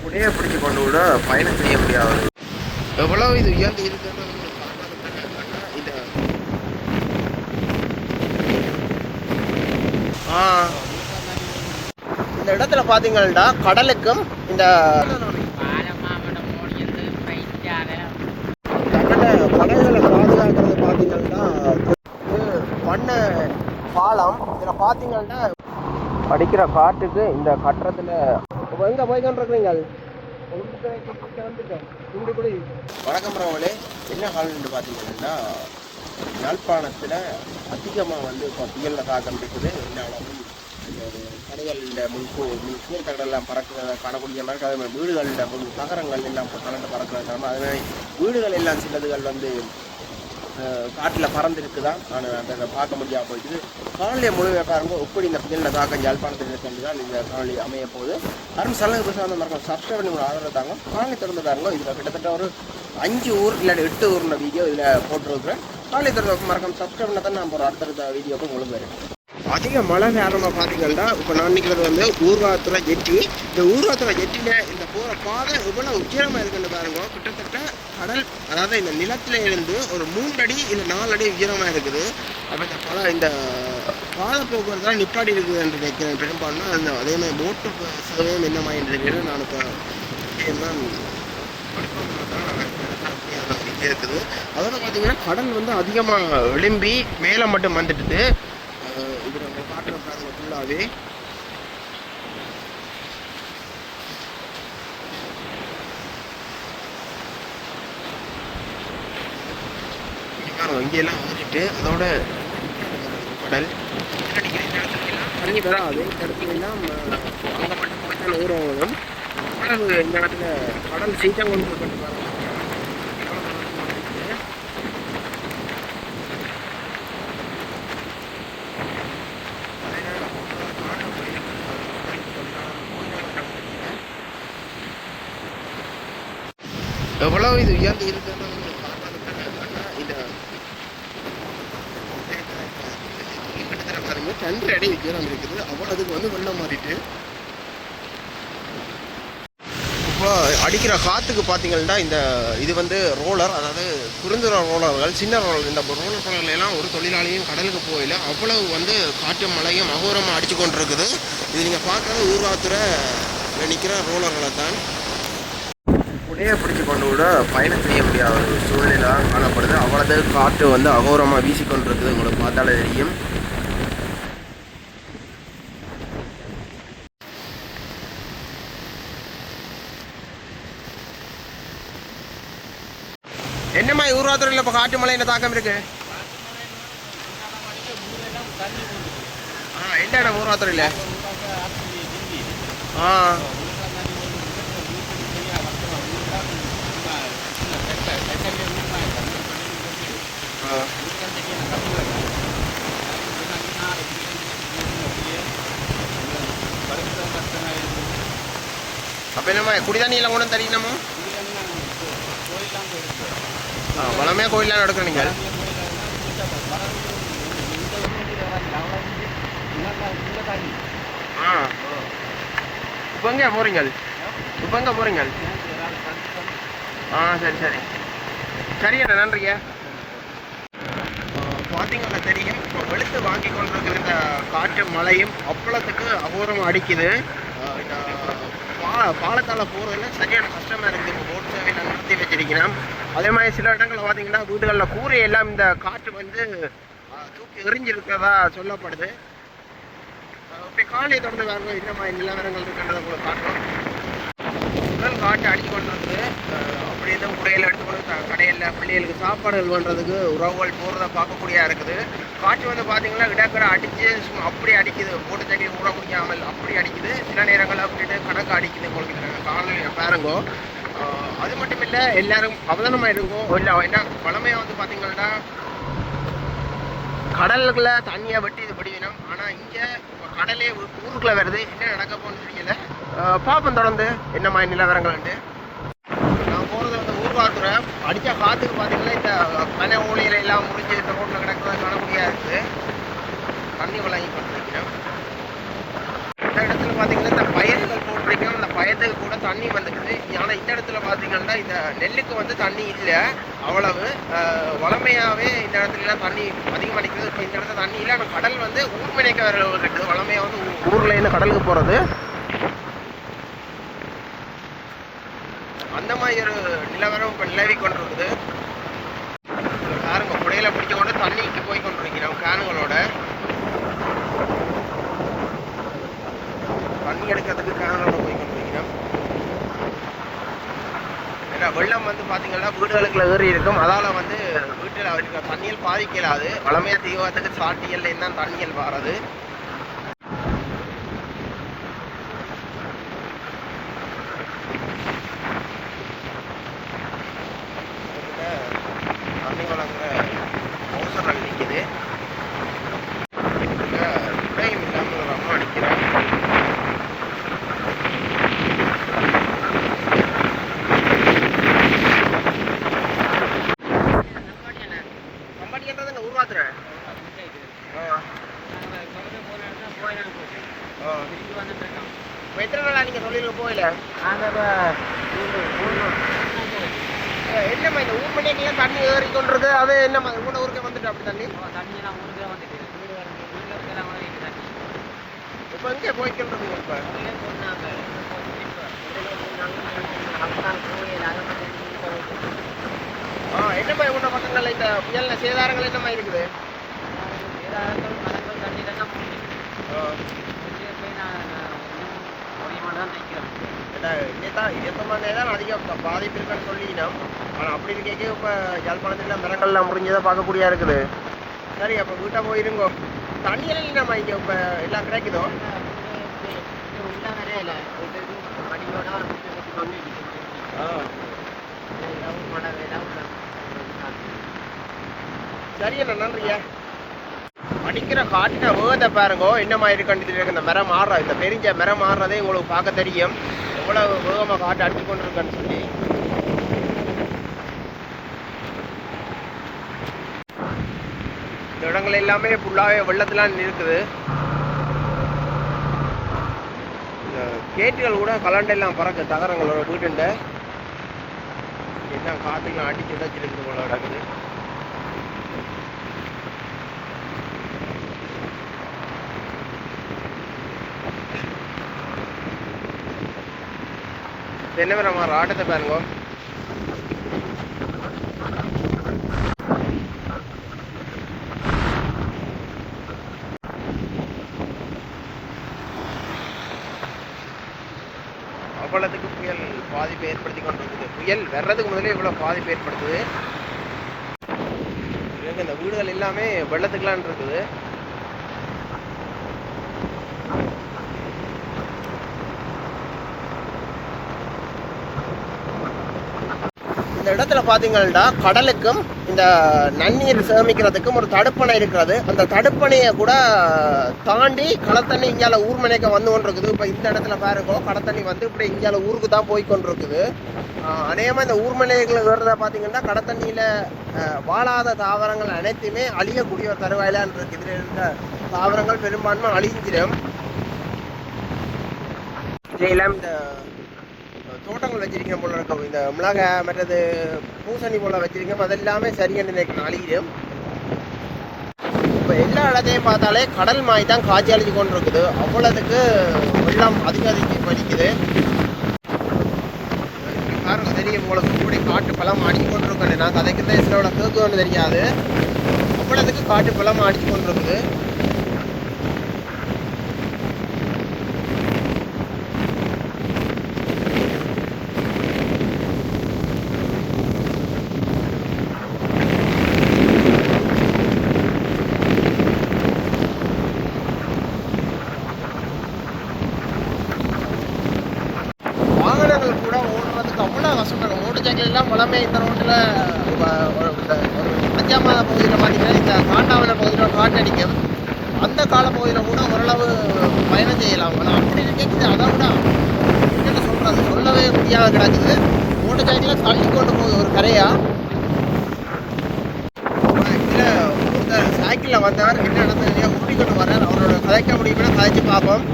புடைய பிடிச்சு கொண்டு கூட பயணம் செய்ய முடியாது. எவ்வளவு இது உயர்ந்து இருக்குன்னு இந்த ஆ. இந்த இடத்துல பாத்தீங்கன்னா கடலுக்கும் இந்த கடல்களை பாதுகாக்கிறது பார்த்தீங்கன்னா பண்ண பாலம் இதில் பார்த்தீங்கன்னா அடிக்கிற காட்டுக்கு இந்த கட்டுறதுல எங்க போய் கொண்டிருக்கிறீங்க வணக்கம் ராவலே என்ன காலம்னு பார்த்தீங்கன்னா யாழ்ப்பாணத்தில் அதிகமாக வந்து இப்போ புயலில் தாக்கம் இருக்குது. என்னாலும் கடைகளில் முன்பு முன் கடலாம் பறக்க காணக்கூடிய மாதிரி அதே மாதிரி வீடுகளில் முன் நகரங்கள் எல்லாம் கலந்து பறக்கிறது அதே மாதிரி வீடுகள் எல்லாம் சிலதுகள் வந்து காட்டில் பறந்துருக்குதான் நான் அதை பார்க்க முடியாம போயிட்டு காலையை முழுமையாக பாருங்க எப்படி இந்த புயலில் தாக்கம் யாழ்ப்பாணத்தில் இருக்கிறது தான் இந்த காணொலி அமைய போகுது. அருண் சலங்கு பேச வந்து மறக்காம சப்ஸ்கிரைப் பண்ணி ஆதரவு தாங்க. காலை திறந்து பாருங்க இதில் கிட்டத்தட்ட ஒரு அஞ்சு ஊர் இல்லை எட்டு ஊர்ன வீடியோ இதில் போட்டிருக்கிறேன். காலை திறந்த மறக்காம சப்ஸ்கிரைப் பண்ணால் தான் நான் போகிற அடுத்தடுத்த வீடியோக்கு உங்களுக்கு வரும் அதிக மழை நேரமாக பார்த்தீங்கன்னா இப்போ நான் நிற்கிறது வந்து ஊர்வாத்துல ஜெட்டி இந்த ஊர்வாத்துல ஜெட்டியில் இந்த போகிற பாதை எவ்வளோ உயரமாக இருக்குன்னு பாருங்க. கிட்டத்தட்ட கடல் அதாவது இந்த நிலத்தில் இருந்து ஒரு மூன்று அடி இல்லை நாலு அடி உயரமாக இருக்குது. அப்போ இந்த பல இந்த பாதை போக்குவரத்துலாம் நிப்பாடி இருக்குது என்று நினைக்கிறேன். பெரும்பாலும் அந்த அதே மாதிரி மோட்டு சேவையும் என்ன மாதிரி நான் இப்போ தான் இருக்குது அதோட பார்த்தீங்கன்னா கடல் வந்து அதிகமாக எழும்பி மேலே மட்டும் வந்துட்டுது அஹ் இது நம்ம காட்டுற பாருங்க ஃபுல்லாகவே இங்கெல்லாம் வந்துட்டு அதோட கடல் தண்ணி வராது அது இடத்துல எல்லாம் அங்கே மட்டும் போய்தான் ஊரம் அவ்வளவு இந்த இடத்துல கடல் சீட்டாக கொண்டு போய் எவ்வளவு இது உயர்ந்து இருக்கிறது இந்த கிட்டத்தட்ட பாருங்க. ரெண்டு அடி உயரம் இருக்குது. அவ்வளோ அதுக்கு வந்து வெள்ளம் மாறிட்டு. இப்போ அடிக்கிற காற்றுக்கு பார்த்தீங்கன்னா இந்த இது வந்து ரோலர் அதாவது குறுந்துற ரோலர்கள் சின்ன ரோலர் இந்த ரோலர் ரோலர்கள் எல்லாம் ஒரு தொழிலாளியும் கடலுக்கு போயில அவ்வளவு வந்து காற்று மழையும் அகோரமாக அடித்து கொண்டு இருக்குது இது நீங்கள் பார்க்குறது ஊர்வாத்துறை நிற்கிற ரோலர்களை தான் உடைய பிடிச்சு கொண்டு கூட பயணம் செய்ய முடியாத ஒரு சூழ்நிலை காணப்படுது. அவ்வளவு காற்று வந்து அகோரமாக வீசிக்கொண்டிருக்குது உங்களுக்கு பார்த்தாலே தெரியும். என்னம்மா ஊர்வாத்துறையில் இப்போ காட்டு மழை என்ன தாக்கம் இருக்கு? ஆ எந்த இடம் ஆ. குடிதண்ணியெல்லாம் கூட தெரியணுமோ ஆ வளமே கோயிலாம் நடக்கிற நீங்கள் ஆ. இப்போ எங்கே போகிறீங்க இப்போ எங்கே போகிறீங்க ஆ சரி சரி. சரியண்ணா நன்றிங்க பார்த்தீங்கன்னா தெரியும் இப்போ வெளுத்து வாங்கி கொண்டிருக்கிற இந்த காற்று மழையும் அப்பளத்துக்கு அபூர்வம் அடிக்குது. இந்த பா பாலத்தால் போகிறதுல சரியான கஷ்டமாக இருக்குது. இப்போ போட் சேவையில் நடத்தி வச்சிருக்கிறேன். அதே மாதிரி சில இடங்களில் பார்த்தீங்கன்னா வீடுகளில் கூரை எல்லாம் இந்த காற்று வந்து தூக்கி எரிஞ்சிருக்கிறதா சொல்லப்படுது. இப்போ இப்படி காலையை தொடர்ந்து வேறு இந்த மாதிரி நிலவரங்கள் இருக்கின்றதை உங்களுக்கு காட்டுறோம் உடல் காட்டு அடிச்சு கொண்டு வந்து அஹ், உடையில் எடுத்துக்கொண்டு கடையில் பிள்ளைகளுக்கு சாப்பாடுகள் பண்ணுறதுக்கு உறவுகள் போகிறத பார்க்கக்கூடியா இருக்குது. காற்று வந்து பார்த்தீங்கன்னா விடாக்கடை அடித்து சும்மா அப்படி அடிக்குது. போட்டு தண்ணி ஊற முடியாமல் அப்படி அடிக்குது. சில நேரங்களில் அப்படின்ட்டு கணக்கு அடிக்குது கொடுக்குறாங்க காலநிலை பாருங்கோ. அது மட்டும் இல்லை எல்லாரும் அவதானமாக இருக்கும். இல்லை என்ன பழமையாக வந்து பார்த்தீங்கன்னா கடலுக்குள்ள தண்ணியை வெட்டி இது பிடிக்கணும் ஆனால் இங்கே கடலே ஊருக்குள்ளே வருது. என்ன நடக்க போகணும்னு தெரியல. பார்ப்போம் தொடர்ந்து என்ன மாதிரி நிலவரங்கள்ட்டு போகிறது அடித்த காற்றுக்கு பார்த்தீங்கன்னா இந்த மன ஊழியில் எல்லாம் முடிஞ்சு இந்த ரோட்டில் கிடக்கிறத காணக்கூடியா இருக்குது தண்ணி வழங்கி கொண்டிருக்கிறோம் இந்த இடத்துல பார்த்தீங்கன்னா இந்த பயிர்கள் போட்டிருக்கோம் அந்த பயத்துக்கு கூட தண்ணி வந்துக்குது ஆனால் இந்த இடத்துல பார்த்தீங்கன்னா இந்த நெல்லுக்கு வந்து தண்ணி இல்லை. அவ்வளவு வளமையாகவே இந்த இடத்துலலாம் தண்ணி அதிகமாக நிற்கிறது இப்போ இந்த இடத்துல தண்ணி இல்லை. ஆனால் கடல் வந்து ஊர்மனைக்கு வர கட்டுது வளமையாக வந்து ஊ- கடலுக்கு போகிறது அந்த மாதிரி ஒரு நிலவரம் இப்போ நிலவி கொண்டிருக்குது. இதுல பாருங்க புடையில பிடிக்க கொண்டு தண்ணிக்கு போய் கொண்டிருக்கிறோம் காணுங்களோட தண்ணி எடுக்கிறதுக்கு கேனோட போய் கொண்டிருக்கிறோம். ஏன்னா வெள்ளம் வந்து பார்த்தீங்கன்னா வீடுகளுக்குள்ள ஏறி இருக்கும். அதால் வந்து வீட்டில் இருக்கிற தண்ணியில் பாதிக்கலாது. வளமையாக தீவிரத்துக்கு சாட்டியல் தான் தண்ணியில் வாரது தண்ணி வழங்குற அவசரம் நிற்குது உடையும் இல்லாமல் ஒரு அம்மா அடிக்கிறேன் கம்பெனின்றது உருவாத்துற ஆ ஆ இப்போ எத்தனை நாளா நீங்கள் தொழிலுக்கு போகல என்னம்மா இந்த ஊர் மணிக்கெல்லாம் தண்ணி ஏறி கொண்டிருக்கு அது என்னம்மா உங்களோட ஊருக்கு வந்துட்டு அப்படி தண்ணி இப்போ எங்கே போய்க்கின்றது இப்போ ஆ என்னம்மா பக்கங்களில் இந்த புயல்ல சேதாரங்கள் இருக்குது? ஆ ஏன்னா இதேதான் இதேத்தமாக தான் அதிக ப- பாதிப்பு இருக்குன்னு சொல்லினோம் ஆனால் அப்படி இருக்கே இப்போ யாழ்ப்பாணத்தில் மரங்கள்லாம் முடிஞ்சதை பார்க்கக்கூடியா இருக்குது. சரி அப்போ வீட்டை போயிருங்கோ தண்ணியெல்லாம் இல்லைம்மா இங்கே இப்போ எல்லாம் கிடைக்குதோ? ஆ. சரியா நன்றியா. அடிக்கிற காட்டின வேதை பாருங்கோ என்ன மாதிரி கண்டித்து இந்த மரம் மாறுற இந்த பெரிஞ்ச மரம் மாறுறதே உங்களுக்கு பார்க்க தெரியும். எவ்வளவு வேகமாக காட்டு அடிச்சு கொண்டு இருக்கன்னு சொல்லி. இந்த இடங்கள் எல்லாமே ஃபுல்லாகவே வெள்ளத்துலாம் இருக்குது. இந்த கேட்டுகள் கூட கலண்டெல்லாம் பறக்கு தகரங்களோட வீட்டுண்ட என்ன காற்றுக்கெல்லாம் அடிச்சு உதச்சிருக்கு போல நடக்குது தென்னை மரம் ஆட்டத்தை பாருங்க. அவ்வளவுக்கு புயல் பாதிப்பு ஏற்படுத்தி கொண்டிருக்குது. புயல் வர்றதுக்கு முதலே இவ்வளவு பாதிப்பு ஏற்படுத்துது. இந்த வீடுகள் எல்லாமே வெள்ளத்துக்கெலாம் இருக்குது. இந்த இடத்துல பார்த்தீங்கன்னா கடலுக்கும் இந்த நன்னீர் சேமிக்கிறதுக்கும் ஒரு தடுப்பணை இருக்கிறது. அந்த தடுப்பணையை கூட தாண்டி கடத்தண்ணி இங்கால ஊர்மனைக்கு வந்து கொண்டிருக்குது. இப்போ இந்த இடத்துல பாருங்க கடத்தண்ணி வந்து இப்படி இங்கால ஊருக்கு தான் போய் கொண்டிருக்குது. அநேகமாக இந்த ஊர்மனைகளை விடுறத பார்த்தீங்கன்னா கடத்தண்ணியில் வாழாத தாவரங்கள் அனைத்துமே அழியக்கூடிய ஒரு தருவாயிலான் இருக்குது. இதில் இருந்த தாவரங்கள் பெரும்பான்மை அழிஞ்சிடும். இதெல்லாம் இந்த தோட்டங்கள் வச்சுருக்கீங்க போல இருக்கும் இந்த மிளகாய் மற்றது பூசணி போல வச்சிருக்கேன் அதெல்லாமே சரியான நினைக்கணும் அழியும் இப்போ எல்லா இடத்தையும் பார்த்தாலே கடல் மாய் தான் காய்ச்சி அழிஞ்சு கொண்டு இருக்குது அவ்வளோதுக்கு வெள்ளம் அதிக அதிக வலிக்குது பாருங்க தெரியும் உங்களுக்கு இப்படி காட்டு பழம் அடிச்சு கொண்டு இருக்கேன் நான் கதைக்கிறத சிலோட கேட்கணும்னு தெரியாது. அவ்வளோதுக்கு காட்டு பழம் அடிச்சு கொண்டு இருக்குது ஃப்ரீயாக கிடச்சிது. மோட்டர் சைக்கிளில் தள்ளி கொண்டு போகுது ஒரு கரையாக இதில் ஒருத்தர் சைக்கிளில் வந்தவர் என்ன நடந்தது ஊட்டி கொண்டு வர்றார். அவரோட கதைக்க முடியும்னா கதைச்சு பார்ப்போம்.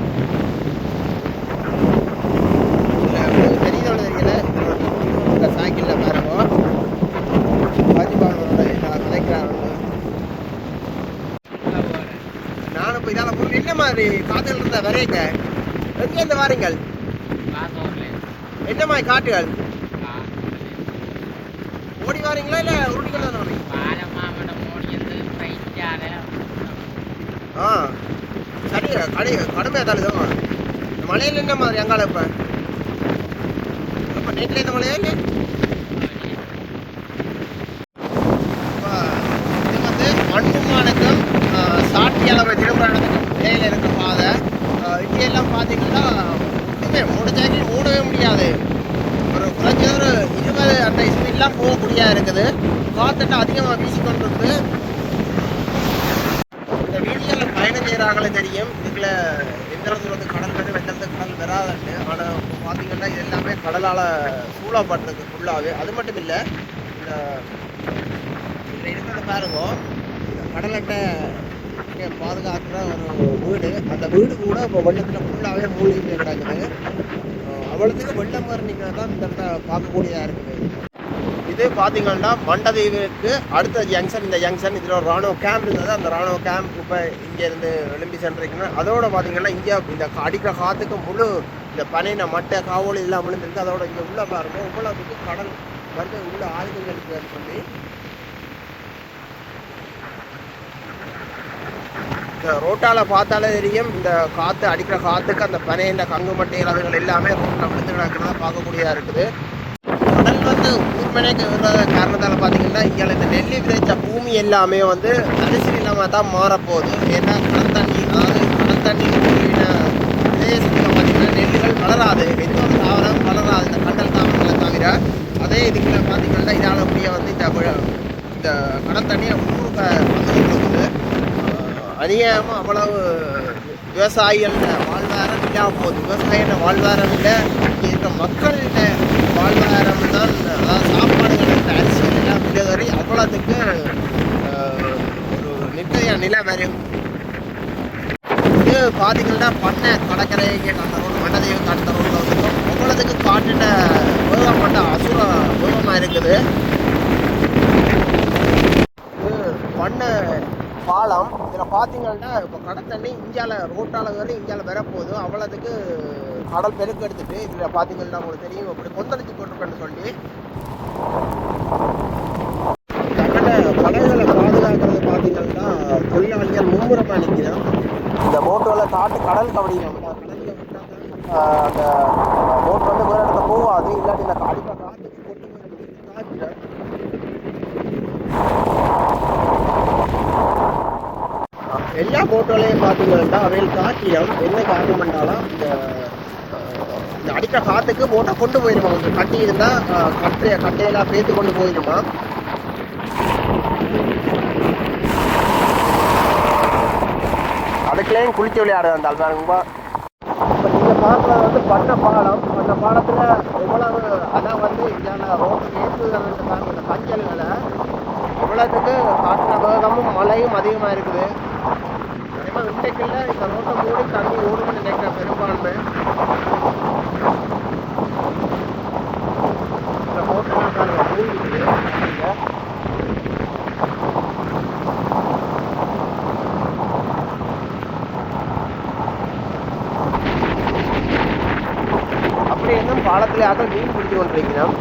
பெரியதோட தெரியல. இந்த சைக்கிளில் பாருங்க பாஜிபாவனோட என்ன கதைக்கிறாங்க நானும் போய் தான் என்ன மாதிரி? காதல் இருந்தால் வரையங்க. எங்கேருந்து வாருங்கள்? என்ன மாதிரி காட்டுகள்? ஓடி வாரீங்களா இல்லை உருட்டிகள் தான் ஆ. சரி கடை கடுமையாக தள்ளுதான் இந்த மலையில் என்ன மாதிரி அங்கால இப்போ? இப்போ நேற்றில் இந்த மலையா இல்லை இப்போ இது வந்து மண்குமானுக்கும் சாட்டி அளவு திருமணத்துக்கும் இடையில இருக்க பாதை ஆஹ் இங்கெல்லாம் பார்த்தீங்கன்னா ஒன்றுமே முடிஞ்சாக்கி மூடவே முடியாது ஒரு குறைஞ்ச ஒரு இருபது அந்த ஸ்பீட்லாம் போகக்கூடியா இருக்குது கிட்டத்தட்ட அதிகமாக வீசிக்கொண்டிருக்கு. இந்த வீதிகளில் பயணம் செய்கிறாங்களே தெரியும். இதுக்குள்ள எந்த வந்து கடல் வந்து வெள்ளத்து கடல் வராதுன்னு ஆனால் இப்போ பார்த்தீங்கன்னா இது எல்லாமே கடலால் சூழப்பட்டிருக்கு ஃபுல்லாகவே அது மட்டும் இல்லை இந்த இதில் இருக்கிறத பாருங்க. இந்த கடலட்டை பாதுகாக்கிற ஒரு வீடு. அந்த வீடு கூட இப்போ வெள்ளத்தில் ஃபுல்லாகவே மூழ்கி போய் கிடக்குது அவ்வளோத்துக்கு வெள்ளம் வர நிற்கிறது தான் இந்த இடத்த பார்க்கக்கூடியதாக இருக்குது. இது பார்த்தீங்கன்னா மண்டதீவுக்கு அடுத்த ஜங்ஷன் இந்த ஜங்ஷன் இதில் ஒரு ராணுவ கேம்ப் இருந்தது. அந்த ராணுவ கேம்ப் இப்போ இங்கேருந்து எழும்பி சென்றிருக்குன்னா அதோட பார்த்தீங்கன்னா இங்கே இந்த அடிக்கிற காற்றுக்கு முழு இந்த பனையின மட்டை காவல் எல்லாம் விழுந்திருக்கு. அதோட இங்கே உள்ள பாருங்க இவ்வளவுக்கு கடல் வந்து உள்ள ஆயுதங்களுக்கு சொல்லி. இந்த ரோட்டால பார்த்தாலே தெரியும் இந்த காற்று அடிக்கிற காற்றுக்கு அந்த பனையின கங்கு மட்டை இலவுகள் எல்லாமே ரோட்டில் விழுந்து கிடக்கிறத பார்க்கக்கூடியதாக இருக்குது. கடல் வந்து ஊர்மனைக்கு விடுற காரணத்தால் பார்த்தீங்கன்னா இங்கே இந்த நெல்லி விதைச்ச பூமி எல்லாமே வந்து அரிசி நிலமாக தான் மாறப்போகுது. ஏன்னா கடல் தண்ணி அதாவது கடல் தண்ணி பிரதேசத்தில் பார்த்தீங்கன்னா நெல்லுகள் வளராது. எந்த ஒரு தாவரம் வளராது. இந்த கடல் தாவரங்களை தவிர அதே இதுக்குள்ள பார்த்தீங்கன்னா இதால் அப்படியே வந்து இந்த இந்த கடல் தண்ணியை ஊருக்கு வந்து கொடுக்குது. அநியாயமாக அவ்வளவு விவசாயிகள் வாழ்வாரம் இல்லாமல் போகுது. விவசாயிகள் வாழ்வாரம் இல்லை. இங்கே இருக்க வாழ்வாதாரம் தான் அதாவது சாப்பாடுகள் அரிசி எல்லாம் விலைவரி அவ்வளோத்துக்கு ஒரு நிர்ணய நிலை வரும் இது பார்த்தீங்கன்னா பண்ணை கடற்கரைக்கு அந்த ரோடு மண்டதேவம் அந்த ரோட்டில் வந்துடும் அவ்வளோத்துக்கு காட்டுன வேகம் பண்ண அசுர வேகமாக இருக்குது பண்ணை பாலம் இதில் பார்த்தீங்கன்னா இப்போ கடை தண்ணி இந்தியாவில் ரோட்டால் ஏறி இந்தியாவில் வரப்போகுது. அவ்வளோத்துக்கு கடல் பெருக்கு எடுத்துட்டு இதில் பார்த்தீங்கன்னா உங்களுக்கு தெரியும் அப்படி கொந்தளிச்சு போட்டிருக்கேன்னு சொல்லி. கடலை கடல்களை பாதுகாக்கிறது பார்த்தீங்கன்னா தொழிலாளிகள் மும்முரமாக நிற்கிறோம் இந்த போட்டுகளை காட்டு கடல் கபடிக்கிறோம் அந்த போட் வந்து வேறு இடத்துல போகாது இல்லாட்டி இந்த அடிப்ப காற்றுக்கு போட்டு காய்ச்சிடும் எல்லா போட்டோலையும் பார்த்தீங்கன்னா அவையில் காட்டியம் என்ன காரணம் பண்ணாலும் இந்த அடிக்கிற காற்றுக்கு போட்டை கொண்டு போயிருமா வந்து கட்டி இருந்தால் கட்டைய கட்டையெல்லாம் பேத்து கொண்டு போயிருமா? அதுக்குள்ளேயும் குளிச்சு விளையாடுறது அந்த அல்பாருங்கப்பா இப்போ நீங்கள் பார்க்குறது வந்து பண்ண பாலம். அந்த பாலத்தில் எவ்வளவு அதான் வந்து இதான ரோடு ஏற்றுகிறதுக்கான அந்த இந்த வேலை உள்ளதுக்கு காற்ற வேகமும் மழையும் அதிகமாக இருக்குது. அதேமாதிரி இன்றைக்குள்ள இந்த ரோட்டை மூடி தண்ணி ஓடும்னு நினைக்கிற பெரும்பான்மை இந்த ரோட்டெல்லாம் பாருங்க மூழ்கிடுது இங்க. அப்படி இருந்தும் மீன் பிடிச்சி கொண்டிருக்கிறோம்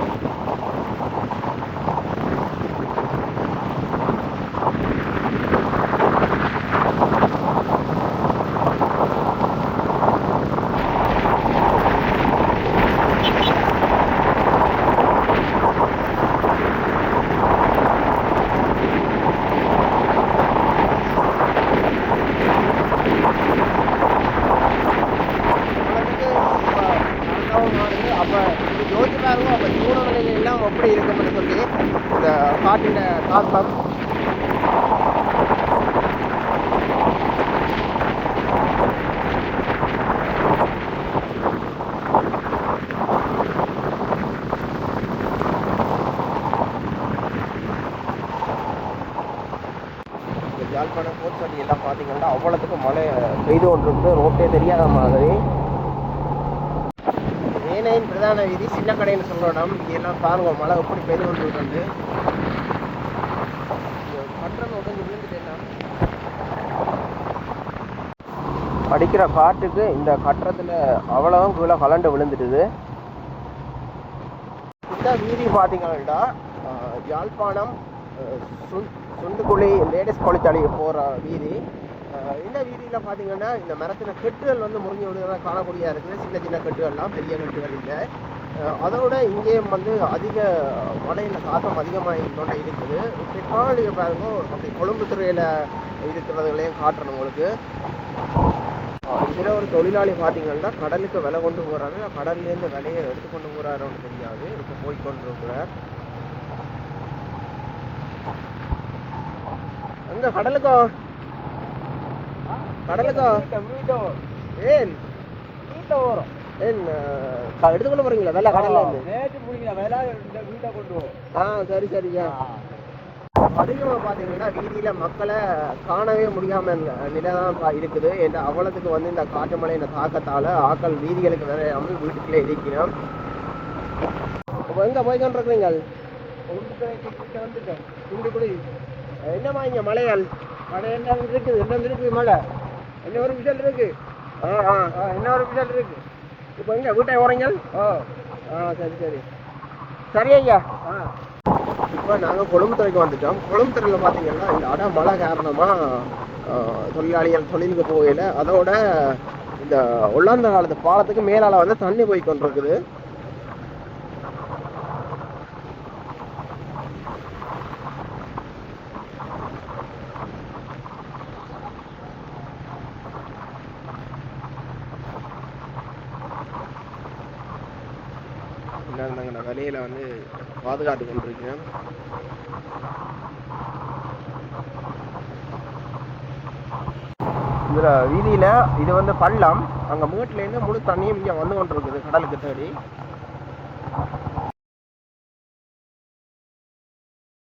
உலகத்துக்கு இப்ப நான்காவது நாடு அப்போ இது யோசிச்சு பாருங்க அப்போ சூழ்நிலைகள் எல்லாம் எப்படி இருக்கும்னு சொல்லி இந்த காட்டின தாக்கம் இந்த யாழ்ப்பாணம் போச்சடி எல்லாம் பார்த்தீங்கன்னா அவ்வளோத்துக்கு மழை பெய்து கொண்டிருக்கு ரோட்டே தெரியாத மாதிரி ஏனையின் பிரதான வீதி சின்ன கடைன்னு சொல்லணும் இங்க எல்லாம் பாருங்க மழை எப்படி பெய்து கொண்டிருக்கு பற்றம் உடஞ்சு விழுந்துட்டேன்னா அடிக்கிற காற்றுக்கு இந்த கட்டத்தில் அவ்வளவும் கீழே கலண்டு விழுந்துட்டுது இந்த வீதி பார்த்தீங்கன்னா யாழ்ப்பாணம் சுண்டுக்குழி லேடிஸ் தொழிற்சாலைக்கு போகிற வீதி. இந்த வீதியில் பார்த்தீங்கன்னா இந்த மரத்தில் கெட்டுகள் வந்து முறிஞ்சு விடுறதா காணக்கூடியா இருக்குது. சின்ன சின்ன கெட்டுகள்லாம் பெரிய கெட்டுகள் இல்லை. அதோட இங்கேயும் வந்து அதிக மழையில் தாக்கம் அதிகமாக கொண்டு இருக்குது பிற்பாடு பாருங்க. அப்படி கொழும்பு துறையில் இருக்கிறதுகளையும் காட்டுறேன் உங்களுக்கு. இதில் ஒரு தொழிலாளி பார்த்தீங்கன்னா கடலுக்கு விலை கொண்டு போகிறாரு கடல்லேருந்து விலையை எடுத்து கொண்டு போகிறாரோன்னு தெரியாது. இப்போ போய் கொண்டு இருக்கிறார் எங்க கடலுக்கோ? கடலுக்கோ? ஏன்? ஏன் அஹ், எடுத்துக்கொண்டு போறீங்களா? வெள்ளை கடல்ல இருந்து? ஆ சரி சரியா அதிகமாக பார்த்தீங்கன்னா வீதியில் மக்களை காணவே முடியாம நிலை தான் இருக்குது. என்ற அவ்வளவுக்கு வந்து இந்த காற்று மழையின் தாக்கத்தால் ஆக்கள் வீதிகளுக்கு வேற அமல் வீட்டுக்குள்ளே இருக்கிறோம். இப்போ எங்கே போய் கொண்டிருக்கிறீங்க குண்டுக்குடி என்னம்மா இங்கே மலையால் மழை என்ன இருக்குது? என்ன இருக்குது மழை? என்ன ஒரு விஷயம் இருக்கு. ஆ ஆ என்ன ஒரு விஷயம் இருக்கு. இப்போ எங்கே வீட்டை ஓரங்க ஆ. ஆ சரி சரி. சரி ஐயா. ஆ. இப்போ நாங்கள் கொழும்புத்துறைக்கு வந்துட்டோம். கொழும்புத்துறையில் பார்த்தீங்கன்னா இந்த அட மழை காரணமாக தொழிலாளிகள் தொழிலுக்கு போகையில் அதோட இந்த உள்ளாந்த காலத்து பாலத்துக்கு மேலால் வந்து தண்ணி போய் கொண்டிருக்குது. நாங்கள் வந்து பாதுகாத்து கொண்டிருக்கிறோம் இதில் வீதியில் இது வந்து பள்ளம். அங்கே மேட்டிலேருந்து முழு தண்ணியும் இங்கே வந்து கொண்டிருக்குது கடலுக்கு தேடி.